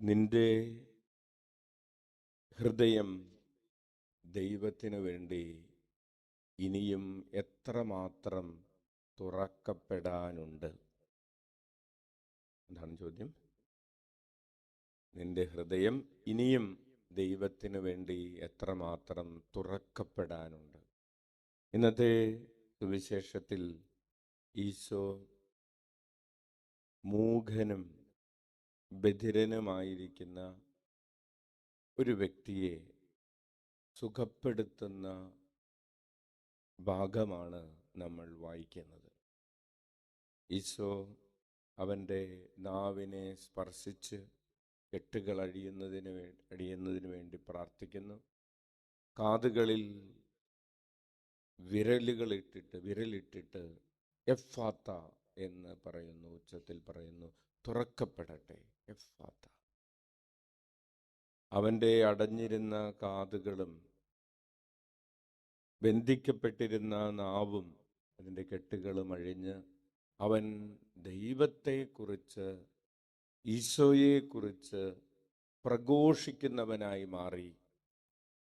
നിന്റെ ഹൃദയം ദൈവത്തിന് വേണ്ടി ഇനിയും എത്രമാത്രം തുറക്കപ്പെടാനുണ്ട്? എന്താണ് ചോദ്യം. നിന്റെ ഹൃദയം ഇനിയും ദൈവത്തിന് വേണ്ടി എത്രമാത്രം തുറക്കപ്പെടാനുണ്ട്? ഇന്നത്തെ സുവിശേഷത്തിൽ ഈശോ മൂഘനും ബധിരനുമായിരിക്കുന്ന ഒരു വ്യക്തിയെ സുഖപ്പെടുത്തുന്ന ഭാഗമാണ് നമ്മൾ വായിക്കുന്നത്. ഈശോ അവന്റെ നാവിനെ സ്പർശിച്ച് കെട്ടുകൾ അഴിയുന്നതിന് വേ വേണ്ടി പ്രാർത്ഥിക്കുന്നു. കാതുകളിൽ വിരലുകളിട്ടിട്ട് വിരലിട്ടിട്ട് എഫാത്ത എന്ന് പറയുന്നു ഉച്ചത്തിൽ പറയുന്നു. തുറക്കപ്പെടട്ടെ. എഫാത്ത. അവന്റെ അടഞ്ഞിരുന്ന കാതുകളും ബന്ധിക്കപ്പെട്ടിരുന്ന നാവും അതിന്റെ കെട്ടുകളും അഴിഞ്ഞ് അവൻ ദൈവത്തെക്കുറിച്ച് ഈശോയെക്കുറിച്ച് പ്രഘോഷിക്കുന്നവനായി മാറി.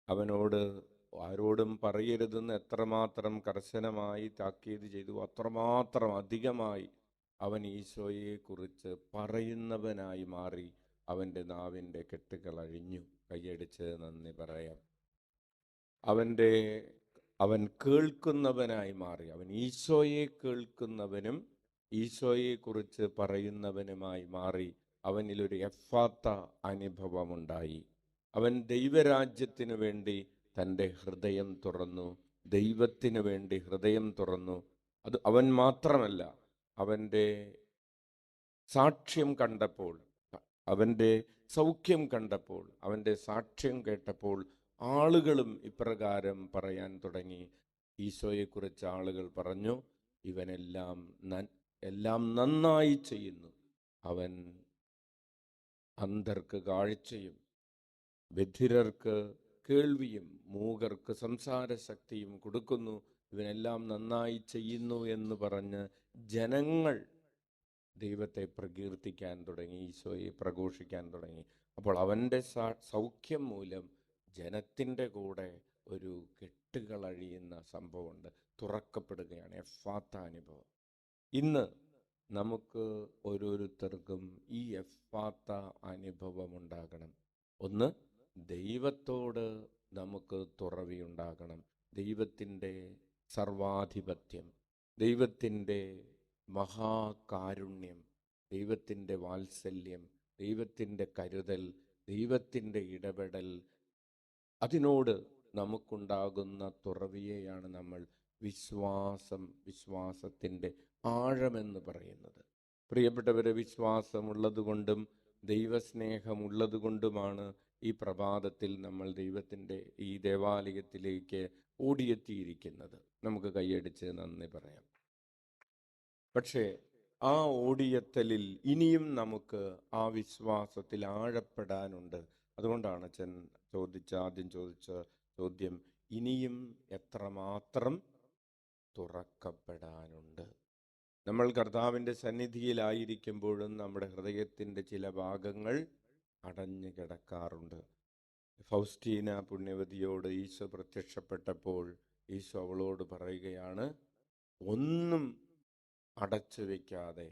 അവനോട് ആരോടും പറയരുതെന്ന് എത്രമാത്രം കർശനമായി താക്കീത് ചെയ്തു അത്രമാത്രം അധികമായി അവൻ ഈശോയെക്കുറിച്ച് പറയുന്നവനായി മാറി അവന്റെ നാവിന്റെ കെട്ടുകൾ അഴിഞ്ഞു. കൈയടിച്ച് നന്ദി പറയാം. അവന്റെ അവൻ കേൾക്കുന്നവനായി മാറി. അവൻ ഈശോയെ കേൾക്കുന്നവനും ഈശോയെക്കുറിച്ച് പറയുന്നവനുമായി മാറി അവനിലൊരു എഫാത്ത അനുഭവമുണ്ടായി. അവൻ ദൈവരാജ്യത്തിനു വേണ്ടി തന്റെ ഹൃദയം തുറന്നു. ദൈവത്തിനു വേണ്ടി ഹൃദയം തുറന്നു. അത് അവൻ മാത്രമല്ല അവന്റെ സാക്ഷ്യം കണ്ടപ്പോൾ അവന്റെ സൗഖ്യം കണ്ടപ്പോൾ അവന്റെ സാക്ഷ്യം കേട്ടപ്പോൾ ആളുകളും ഇപ്രകാരം പറയാൻ തുടങ്ങി. ഈശോയെക്കുറിച്ച് ആളുകൾ പറഞ്ഞു ഇവനെല്ലാം എല്ലാം നന്നായി ചെയ്യുന്നു. അവൻ അന്ധർക്ക് കാഴ്ചയും ബധിരർക്ക് കേൾവിയും മൂകർക്ക് സംസാരശക്തിയും കൊടുക്കുന്നു. ഇവനെല്ലാം നന്നായി ചെയ്യുന്നു എന്ന് പറഞ്ഞ് ജനങ്ങൾ ദൈവത്തെ പ്രകീർത്തിക്കാൻ തുടങ്ങി ഈശോയെ പ്രഘോഷിക്കാൻ തുടങ്ങി. അപ്പോൾ അവന്റെ സൗഖ്യം മൂലം ജനത്തിന്റെ കൂടെ ഒരു കെട്ടുകളഴിയുന്ന സംഭവമുണ്ട്. തുറക്കപ്പെടുകയാണ് എഫാത്ത അനുഭവം ഇന്ന് നമുക്ക് ഓരോരുത്തർക്കും ഈ എഫാത്ത അനുഭവം ഉണ്ടാകണം. ഒന്ന് ദൈവത്തോട് നമുക്ക് തുറവി ഉണ്ടാകണം ദൈവത്തിന്റെ സർവാധിപത്യം. ദൈവത്തിന്റെ മഹാകാരുണ്യം ദൈവത്തിന്റെ വാത്സല്യം ദൈവത്തിന്റെ കരുതൽ ദൈവത്തിന്റെ ഇടപെടൽ അതിനോട് നമുക്കുണ്ടാകുന്ന തുറവിയെയാണ് നമ്മൾ വിശ്വാസം വിശ്വാസത്തിന്റെ ആഴമെന്ന് പറയുന്നത്. പ്രിയപ്പെട്ടവരെ വിശ്വാസമുള്ളതുകൊണ്ടും ദൈവസ്നേഹമുള്ളതുകൊണ്ടുമാണ് ഈ പ്രഭാതത്തിൽ നമ്മൾ ദൈവത്തിന്റെ ഈ ദേവാലയത്തിലേക്ക് ഓടിയെത്തിയിരിക്കുന്നത്. നമുക്ക് കൈയടിച്ച് നന്ദി പറയാം. പക്ഷേ ആ ഓടിയെത്തലിൽ ഇനിയും നമുക്ക് ആ വിശ്വാസത്തിൽ ആഴപ്പെടാനുണ്ട്. അതുകൊണ്ടാണ് അച്ഛൻ ചോദിച്ച ആദ്യം ചോദിച്ച ചോദ്യം ഇനിയും എത്രമാത്രം തുറക്കപ്പെടാനുണ്ട്? നമ്മൾ കർത്താവിന്റെ സന്നിധിയിലായിരിക്കുമ്പോഴും നമ്മുടെ ഹൃദയത്തിന്റെ ചില ഭാഗങ്ങൾ അടഞ്ഞു കിടക്കാറുണ്ട്. ഫൗസ്റ്റീന പുണ്യവതിയോട് ഈശോ പ്രത്യക്ഷപ്പെട്ടപ്പോൾ ഈശോ അവളോട് പറയുകയാണ് ഒന്നും അടച്ചു വയ്ക്കാതെ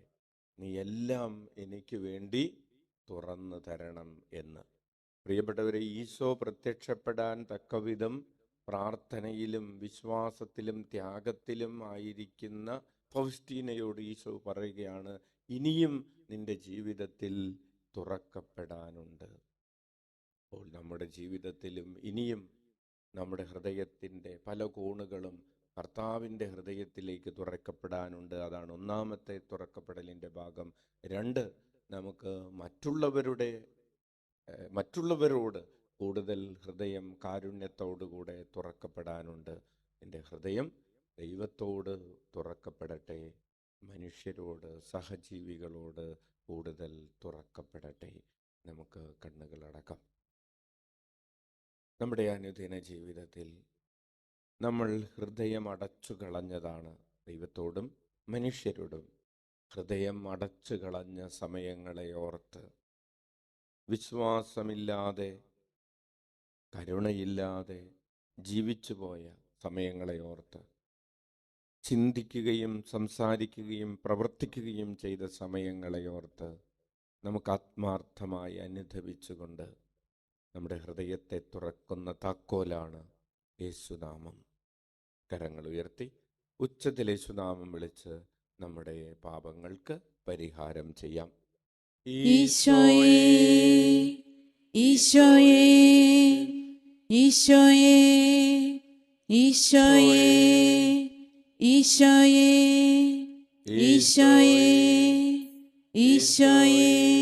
നീ എല്ലാം എനിക്ക് വേണ്ടി തുറന്നു തരണം എന്ന്. പ്രിയപ്പെട്ടവരെ ഈശോ പ്രത്യക്ഷപ്പെടാൻ തക്കവിധം പ്രാർത്ഥനയിലും വിശ്വാസത്തിലും ത്യാഗത്തിലും ആയിരിക്കുന്ന ഫൗസ്റ്റീനയോട് ഈശോ പറയുകയാണ് ഇനിയും നിന്റെ ജീവിതത്തിൽ തുറക്കപ്പെടാനുണ്ട്. അപ്പോൾ നമ്മുടെ ജീവിതത്തിലും ഇനിയും നമ്മുടെ ഹൃദയത്തിന്റെ പല കോണുകളും കർത്താവിന്റെ ഹൃദയത്തിലേക്ക് തുറക്കപ്പെടാനുണ്ട്. അതാണ് ഒന്നാമത്തെ തുറക്കപ്പെടലിന്റെ ഭാഗം. രണ്ട് നമുക്ക് മറ്റുള്ളവരുടെ മറ്റുള്ളവരോട് കൂടുതൽ ഹൃദയം കാരുണ്യത്തോടുകൂടെ തുറക്കപ്പെടാനുണ്ട്. എന്റെ ഹൃദയം ദൈവത്തോട് തുറക്കപ്പെടട്ടെ. മനുഷ്യരോട് സഹജീവികളോട് കൂടുതൽ തുറക്കപ്പെടട്ടെ. നമുക്ക് കണ്ണുകളടക്കാം നമ്മുടെ അനുദിന ജീവിതത്തിൽ നമ്മൾ ഹൃദയം അടച്ചു കളഞ്ഞതാണ് ദൈവത്തോടും മനുഷ്യരോടും. ഹൃദയം അടച്ചു കളഞ്ഞ സമയങ്ങളെ ഓർത്ത് വിശ്വാസമില്ലാതെ കരുണയില്ലാതെ ജീവിച്ചു പോയ സമയങ്ങളെ ഓർത്ത് ചിന്തിക്കുകയും സംസാരിക്കുകയും പ്രവർത്തിക്കുകയും ചെയ്ത സമയങ്ങളെ ഓർത്ത് നമുക്ക് ആത്മാർത്ഥമായി അനുധവിച്ചുകൊണ്ട് നമ്മുടെ ഹൃദയത്തെ തുറക്കുന്ന താക്കോലാണ് യേശുനാമം. കരങ്ങൾ ഉയർത്തി ഉച്ചത്തിൽ യേശുനാമം വിളിച്ച് നമ്മുടെ പാപങ്ങൾക്ക് പരിഹാരം ചെയ്യാം. ഈശോയേ ഈശോയേ ഈശോയേ ഈശോയേ. ഈശോയേ ഈശോയേ ഈശോയേ